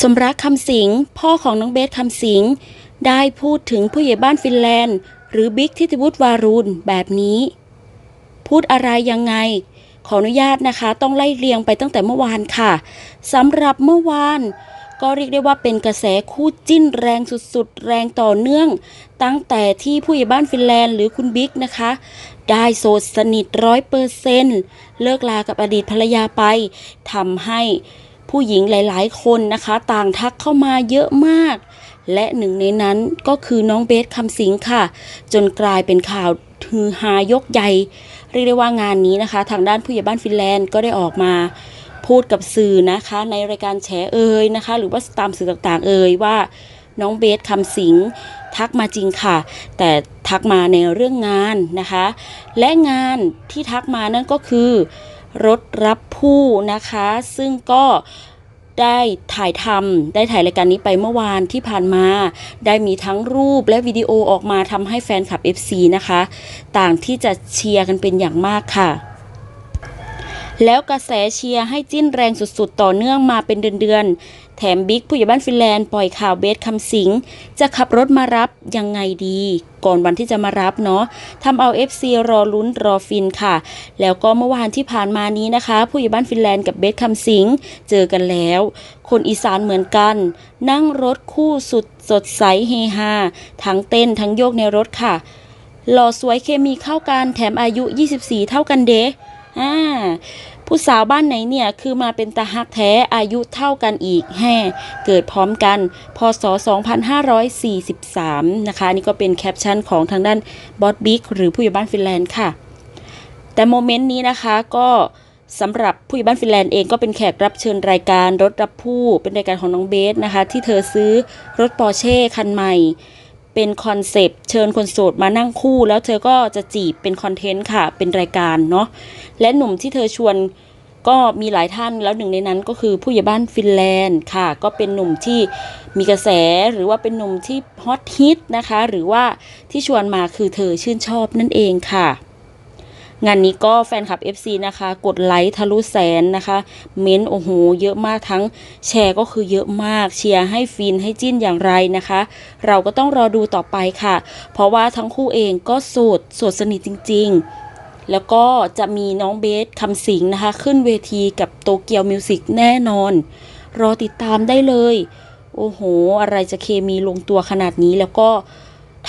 สมรักคำสิงพ่อของน้องเบสคำสิงได้พูดถึงผู้ใหญ่บ้านฟินแลนด์ หรือบิ๊กทิติวุฒิวารุณแบบนี้ พูดอะไรยังไง ขออนุญาตนะคะ ต้องไล่เรียงไปตั้งแต่เมื่อวานค่ะสำหรับเมื่อวานก็เรียกได้ว่าเป็นกระแสคู่จิ้นแรงสุดๆ แรงต่อเนื่อง ตั้งแต่ที่ผู้ใหญ่บ้านฟินแลนด์หรือคุณบิ๊กนะคะ ได้โสดสนิทร้อยเปอร์เซนเลิกลากับอดีตภรรยาไปทำให้ ผู้หญิงหลายๆ คนนะคะ ต่างทักเข้ามาเยอะมาก และหนึ่งในนั้นก็คือน้องเบสคำสิงค่ะ จนกลายเป็นข่าวฮือฮายกใหญ่เรียกได้ว่างานนี้นะคะ ทางด้านผู้ใหญ่บ้านฟินแลนด์ก็ได้ออกมาพูดกับสื่อนะคะ ในรายการแฉเอ่ยนะคะ หรือว่าตามสื่อต่างๆ เอ่ยว่าน้องเบสคำสิงทักมาจริงค่ะ แต่ทักมาในเรื่องงานนะคะ และงานที่ทักมานั่นก็คือ รถรับผู้นะคะ ซึ่งก็ได้ถ่ายทำได้ถ่ายรายการนี้ไปเมื่อวานที่ผ่านมา ได้มีทั้งรูปและวิดีโอออกมาทำให้แฟนคลับ FC นะคะ ต่างที่จะเชียร์กันเป็นอย่างมากค่ะ แล้วกระแสเชียร์ให้จิ้นแรงสุดๆ ต่อเนื่องมาเป็นเดือนๆ แถมบิ๊กผู้ใหญ่บ้านฟินแลนด์ปล่อยข่าวเบสคำสิง จะขับรถมารับยังไงดี ก่อนวันที่จะมารับเนาะทำเอา FC รอลุ้นรอฟินค่ะ แล้วก็เมื่อวานที่ผ่านมานี้นะคะ ผู้ใหญ่บ้านฟินแลนด์กับเบสคำสิง เจอกันแล้ว คนอีสานเหมือนกัน นั่งรถคู่สุดสดใสเฮฮาทั้งเต้นทั้งโยกในรถค่ะหล่อสวยเคมีเข้ากันแถมอายุ 24 เท่ากันเดะ อ่าผู้สาวบ้านไหนเนี่ยคือมาเป็นตาฮักแท้อายุเท่ากันอีกแห่เกิดพร้อมกันพศ 2543 นะคะ นี่ก็เป็นแคปชั่นของทางด้านบอสบิ๊กหรือผู้ใหญ่บ้านฟินแลนด์ค่ะ แต่โมเมนต์นี้นะคะก็สำหรับผู้ใหญ่บ้านฟินแลนด์เองก็เป็นแขกรับเชิญรายการรถรับผู้เป็นรายการของน้องเบสนะคะ ที่เธอซื้อรถปอร์เช่คันใหม่ เป็นคอนเซปต์เชิญคนโสดมานั่งคู่ แล้วเธอก็จะจีบเป็นคอนเทนต์ค่ะ เป็นรายการเนาะและหนุ่มที่เธอชวนก็มีหลายท่านแล้วหนึ่งในนั้นก็คือผู้ใหญ่บ้านฟินแลนด์ค่ะ ก็เป็นหนุ่มที่มีกระแสหรือว่าเป็นหนุ่มที่ฮอตฮิตนะคะ หรือว่าที่ชวนมาคือเธอชื่นชอบนั่นเองค่ะ งานนี้ก็แฟนคลับ FC นะคะ กดไลค์ทะลุแสนนะคะ เม้นต์โอ้โหเยอะมากทั้งแชร์ก็คือเยอะมากเชียร์ให้ฟินให้จิ้นอย่างไรนะคะ เราก็ต้องรอดูต่อไปค่ะ เพราะว่าทั้งคู่เองก็โสดโสดสนิทจริง ๆแล้วก็จะมีน้องเบสคำสิงนะคะ ขึ้นเวทีกับโตเกียวมิวสิกแน่นอน รอติดตามได้เลย โอ้โห อะไรจะเคมีลงตัวขนาดนี้แล้วก็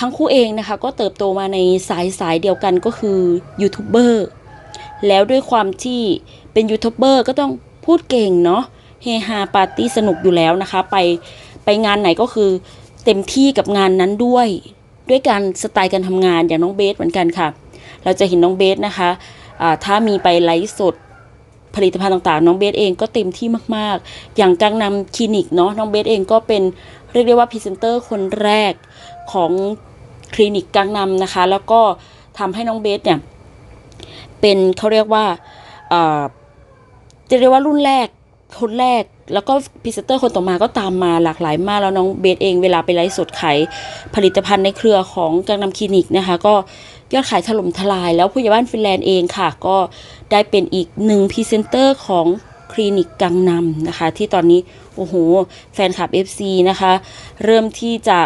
ทั้งคู่เองนะคะก็เติบโตมาในสายสายเดียวกันก็คือยูทูบเบอร์แล้วด้วยความที่เป็นยูทูบเบอร์ก็ต้องพูดเก่งเนาะเฮฮาปาร์ตี้สนุกอยู่แล้วนะคะ ไปไปงานไหนก็คือเต็มที่กับงานนั้นด้วย ด้วยการสไตล์การทำงานอย่างน้องเบสเหมือนกันค่ะ เราจะเห็นน้องเบสนะคะอ่าถ้ามีไปไลฟ์สดผลิตภัณฑ์ต่างๆ น้องเบสเองก็เต็มที่มากๆ อย่างกังนำคลินิกเนาะน้องเบสเองก็เป็นเรียกได้ว่าพรีเซนเตอร์คนแรกของ คลินิกกังนำนะคะ แล้วก็ทำให้น้องเบสเนี่ย เป็นเขาเรียกว่าจะเรียกว่ารุ่นแรกคนแรกแล้วก็พรีเซนเตอร์คนต่อมาก็ตามมาหลากหลายมาก แล้วน้องเบสเองเวลาไปไลฟ์สดขายผลิตภัณฑ์ในเครือของกังนำคลินิกนะคะ ก็ยอดขายถล่มทลาย แล้วผู้ใหญ่บ้านฟินแลนด์เองค่ะ ก็ได้เป็นอีกหนึ่งพรีเซนเตอร์ของคลินิกกังนำนะคะ ที่ตอนนี้ โอ้โห แฟนคลับ FC นะคะ เริ่มที่จะ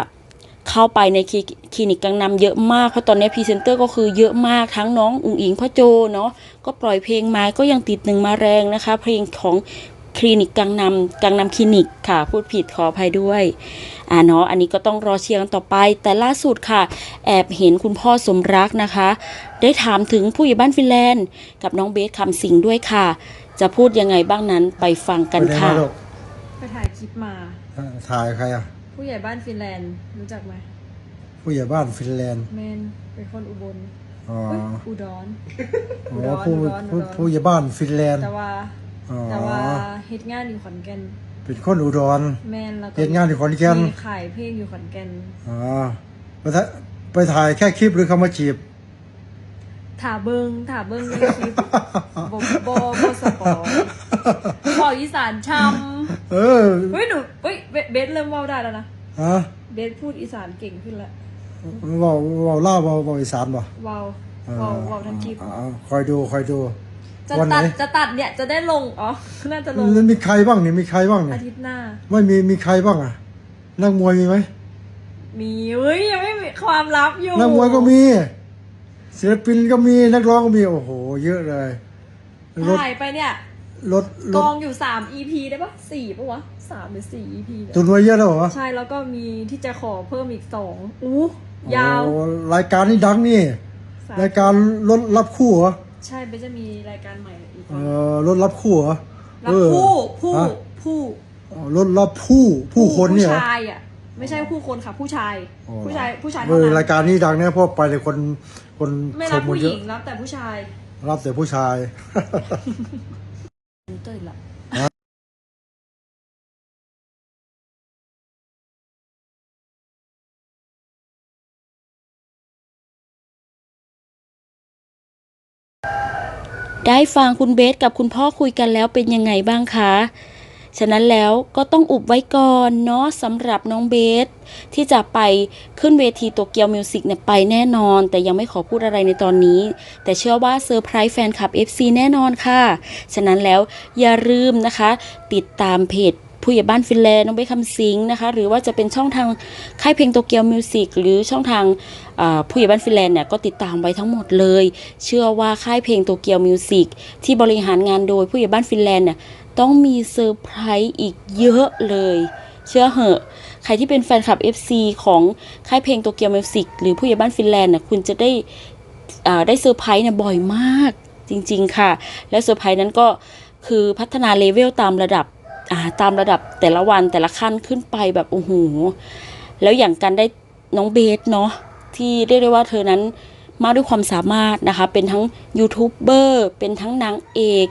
เข้าไปในคลิคลินิกกังนำเยอะมากเพราะตอนนี้พรีเซนเตอร์ก็คือเยอะมากทั้งน้องอุ๋งอิงพ่อโจเนาะก็ปล่อยเพลงมาก็ยังติดหนึ่งมาแรงนะคะ เพลงของคลินิกกังนำกังนำคลินิกค่ะ พูดผิดขออภัยด้วยอ่าเนาะอันนี้ก็ต้องรอเชียร์กันต่อไป แต่ล่าสุดค่ะ แอบเห็นคุณพ่อสมรักนะคะ ได้ถามถึงผู้ใหญ่บ้านฟินแลนด์ กับน้องเบสคำสิงห์ด้วยค่ะ จะพูดยังไงบ้างนั้นไปฟังกันไปไหค่ะมาลูกไปถ่ายคลิปมาเอ่อถ่ายใครอะ ผู้ใหญ่บ้านฟินแลนด์รู้จักไหมผู้ใหญ่บ้านฟินแลนด์แมนเป็นคนอุบลอ๋อเอ้ยอุดร อ๋อุอดรผู้อุดรผู้อุดรผู้ใหญ่บ้านฟินแลนด์ แต่ว่า อ๋อ แต่ว่าเฮ็ดงานอยู่ขอนแก่นเป็นคนอุดร แมนแล้วก็เฮ็ดงานอยู่ขอนแก่น มีขายเพลงอยู่ขอนแก่น อ๋อไปถ่ายไปถ่ายแค่คลิปหรือเขามาจีบ ถาเบิงถาเบิงในคลิปบบบบบสปอร์บอกอีสานช เออำเฮ้ยหนูเฮ้ยเบเบสเริ่มเว่าได้แล้วนะ ฮะเบสพูดอีสานเก่งขึ้นแล้วเว่าเว่าเล่าเว่าเว่าอีสานบ่เว้าวเออเว้าวเว้าวทั้งคลิปอ๋อคอยดูคอยดู จะวันไหนตัดจะตัดเนี่ยจะได้ลง อ๋อ น่าจะลงแล้วมีใครบ้างเนี่ยมีใครบ้างเนี่อายทิตย์หน้า ไม่มีมีใครบ้างอะนักมวยมีไหมมีเฮ้ยยังไม่มีความลับอยู่นักมวยก็มีศิลปินก็มีนักร้องก็มีโอ้โห เยอะเลยรถ ถ่ายไปเนี่ย รถรกถองอยู่สาม EP ได้ปะสี่ปะวะสามหรือสี่ EP เนี่ยตุนไว้เยอะแล้วเหรอใช่แล้วก็มีที่จะขอเพิ่มอีกสองอู้ยาว โอ้รายการนี้ดังนี่ สามรายการรถรับคู่เหรอใช่เบนจะมีรายการใหม่อีกเออรถรับคู่เหรอรับเออผู้ผู้ฮะผู้อ๋อรถรับผู้ผู้คนเนี่ยเหรผู้อชายอะไม่ใช่ผู้คนค่ะ ผู้ชาย อ๋อ ผู้ชายผู้ชายเอเท่าอนั้นรายการนี้ดังเนี่ยเพราะไปเลยคนคนไม่ชรัมบกันผู้หเยญิอะงรับแต่ผู้ชาย รับแต่ผู้ชาย ได้ฟังคุณเบสกับคุณพ่อคุยกันแล้วเป็นยังไงบ้างคะ ฉะนั้นแล้วก็ต้องอุบไว้ก่อนเนาะสำหรับน้องเบส ที่จะไปขึ้นเวทีโตเกียวมิวสิกเนี่ยไปแน่นอน แต่ยังไม่ขอพูดอะไรในตอนนี้ แต่เชื่อว่าเซอร์ไพรส์แฟนคลับ FC แน่นอนค่ะ ฉะนั้นแล้วอย่าลืมนะคะ ติดตามเพจ ผู้ใหญ่บ้านฟินแลนด์น้องเบสคำสิงนะคะ หรือว่าจะเป็นช่องทางค่ายเพลงโตเกียวมิวสิกหรือช่องทางผู้ใหญ่บ้านฟินแลนด์เนี่ยก็ติดตามไว้ทั้งหมดเลย เชื่อว่าค่ายเพลงโตเกียวมิวสิกที่บริหารงานโดยผู้ใหญ่บ้านฟินแลนด์เนี่ยต้องมีเซอร์ไพรส์อีกเยอะเลย เชื่อเหอะ ใครที่เป็นแฟนคลับ FC ของค่ายเพลงโตเกียวมิวสิกหรือผู้ใหญ่บ้านฟินแลนด์น่ะคุณจะได้ได้เซอร์ไพรส์เนี่ยบ่อยมากจริงๆค่ะ และเซอร์ไพรส์นั้นก็คือพัฒนาเลเวลตามระดับ ตามระดับแต่ละวันแต่ละขั้นขึ้นไปแบบโอ้โหแล้วอย่างการได้น้องเบสเนาะที่เรียกได้ว่าเธอนั้นมาด้วยความสามารถนะคะ เป็นทั้งยูทูบเบอร์เป็นทั้งนางเอก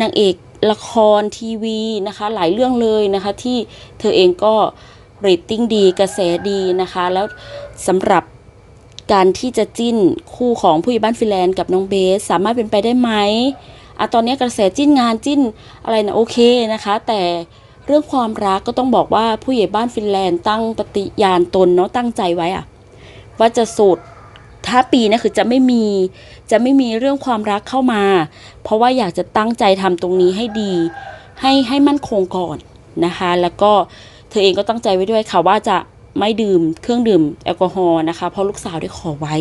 นางเอกละครทีวีนะคะ หลายเรื่องเลยนะคะ ที่เธอเองก็เรตติ้งดีกระแสดีนะคะ แล้วสำหรับการที่จะจิ้นคู่ของผู้ใหญ่บ้านฟินแลนด์กับน้องเบส สามารถเป็นไปได้ไหม อะตอนนี้กระแสจิ้นงานจิ้นอะไรนะโอเคนะคะ แต่เรื่องความรักก็ต้องบอกว่าผู้ใหญ่บ้านฟินแลนด์ตั้งปฏิญาณตนเนาะตั้งใจไว้อะว่าจะโสดถ้าปีนะคือจะไม่มีจะไม่มีเรื่องความรักเข้ามา เพราะว่าอยากจะตั้งใจทำตรงนี้ให้ดี ให้ให้มั่นคงก่อนนะคะ แล้วก็เธอเองก็ตั้งใจไว้ด้วยค่ะว่าจะไม่ดื่มเครื่องดื่มแอลกอฮอล์นะคะ เพราะลูกสาวได้ขอไว้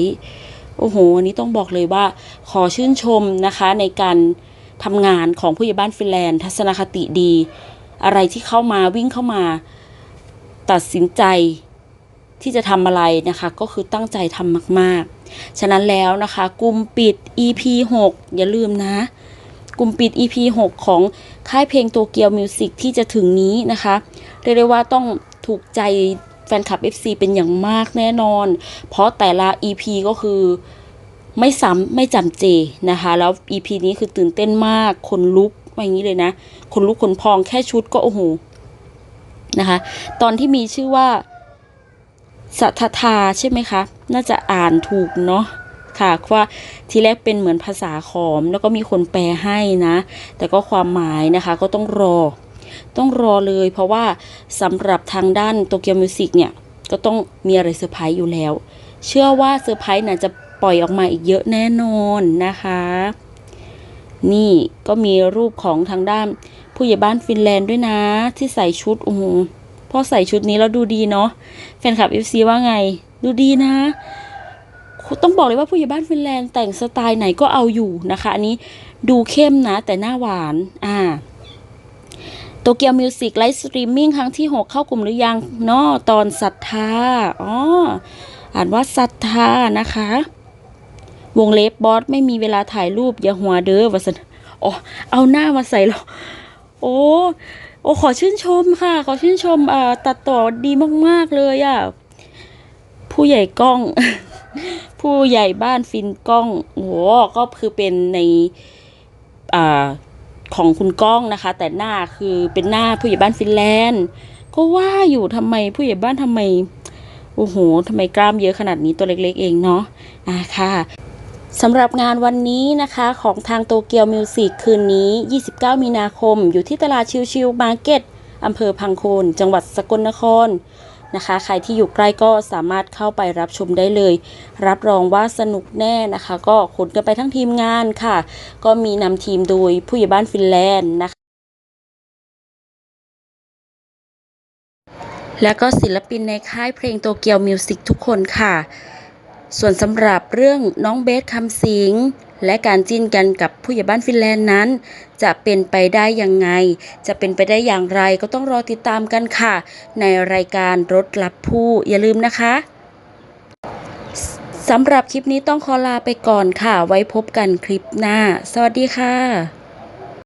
โอ้โหอันนี้ต้องบอกเลยว่า ขอชื่นชมนะคะในการทำงานของผู้ใหญ่บ้านฟินแลนด์ ทัศนคติดี อะไรที่เข้ามาวิ่งเข้ามา ตัดสินใจที่จะทำอะไรนะคะ ก็คือตั้งใจทำมาก ๆ ฉะนั้นแล้วนะคะกลุ่มปิด EP 6 อย่าลืมนะกลุ่มปิด EP 6 ของค่ายเพลงโตเกียวมิวสิกที่จะถึงนี้นะคะ เรียกได้ว่าต้องถูกใจ แฟนคลับ FC เป็นอย่างมากแน่นอน เพราะแต่ละ EP ก็คือไม่ซ้ำไม่จำเจนะคะ แล้ว EP นี้คือตื่นเต้นมาก คนลุกอย่างนี้เลยนะ คนลุกคนพองแค่ชุดก็โอ้โหนะคะ ตอนที่มีชื่อว่าสัทธาใช่ไหมคะ น่าจะอ่านถูกเนาะค่ะว่าทีแรกเป็นเหมือนภาษาขอม แล้วก็มีคนแปลให้นะ แต่ก็ความหมายนะคะก็ต้องรอ ต้องรอเลย เพราะว่าสำหรับทางด้านโตเกียวมิวสิกเนี่ย ก็ต้องมีอะไรเซอร์ไพรส์อยู่แล้ว เชื่อว่าเซอร์ไพรส์น่ะจะปล่อยออกมาอีกเยอะแน่นอนนะคะ นี่ก็มีรูปของทางด้านผู้ใหญ่บ้านฟินแลนด์ด้วยนะ ที่ใส่ชุดโอ้โหพอใส่ชุดนี้แล้วดูดีเนาะแฟนคลับ FC ว่าไง ดูดีนะต้องบอกเลยว่าผู้ใหญ่บ้านฟินแลนด์แต่งสไตล์ไหนก็เอาอยู่นะคะ อันนี้ดูเข้มนะแต่หน้าหวาน อ่า โตเกียวมิวสิกไลฟ์สตรีมมิ่งครั้งที่ 6 เข้ากลุ่มหรือยังเนาะตอนศรัทธาอ๋ออ่านว่าศรัทธานะคะ วงเล็บบอสไม่มีเวลาถ่ายรูป อย่าหัวเด้อวสันอ๋อเอาหน้ามาใส่แล้วโอ้โอ้ขอชื่นชมค่ะ ขอชื่นชมอ่าตัดต่อดีมาก ๆ เลยอะผู้ใหญ่กล้อง ผู้ใหญ่บ้านฟินกล้องโอ้โหก็คือเป็นในอ่า ของคุณก้องนะคะ แต่หน้าคือเป็นหน้าผู้ใหญ่บ้านฟินแลนด์ ก็ว่าอยู่ทำไมผู้ใหญ่บ้านทำไมโอ้โหทำไมกล้ามเยอะขนาดนี้ตัวเล็กๆเองเนาะอ่าค่ะสำหรับงานวันนี้นะคะของทางโตเกียวมิวสิกคืนนี้ 29 มีนาคม อยู่ที่ตลาดชิวชิวมาร์เก็ตอำเภอพังโคน จังหวัดสกลนคร นะคะ ใครที่อยู่ใกล้ก็สามารถเข้าไปรับชมได้เลย รับรองว่าสนุกแน่นะคะ ก็ขนกันไปทั้งทีมงานค่ะ ก็มีนำทีมโดยผู้ใหญ่บ้านฟินแลนด์นะคะและก็ศิลปินในค่ายเพลงโตเกียวมิวสิกทุกคนค่ะ ส่วนสำหรับเรื่องน้องเบสคำสิงและการจิ้นกันกับผู้ใหญ่บ้านฟินแลนด์นั้น จะเป็นไปได้ยังไง จะเป็นไปได้อย่างไรก็ต้องรอติดตามกันค่ะ ในรายการรถรับผู้อย่าลืมนะคะสสำหรับคลิปนี้ต้องขอลาไปก่อนค่ะ ไว้พบกันคลิปหน้า สวัสดีค่ะ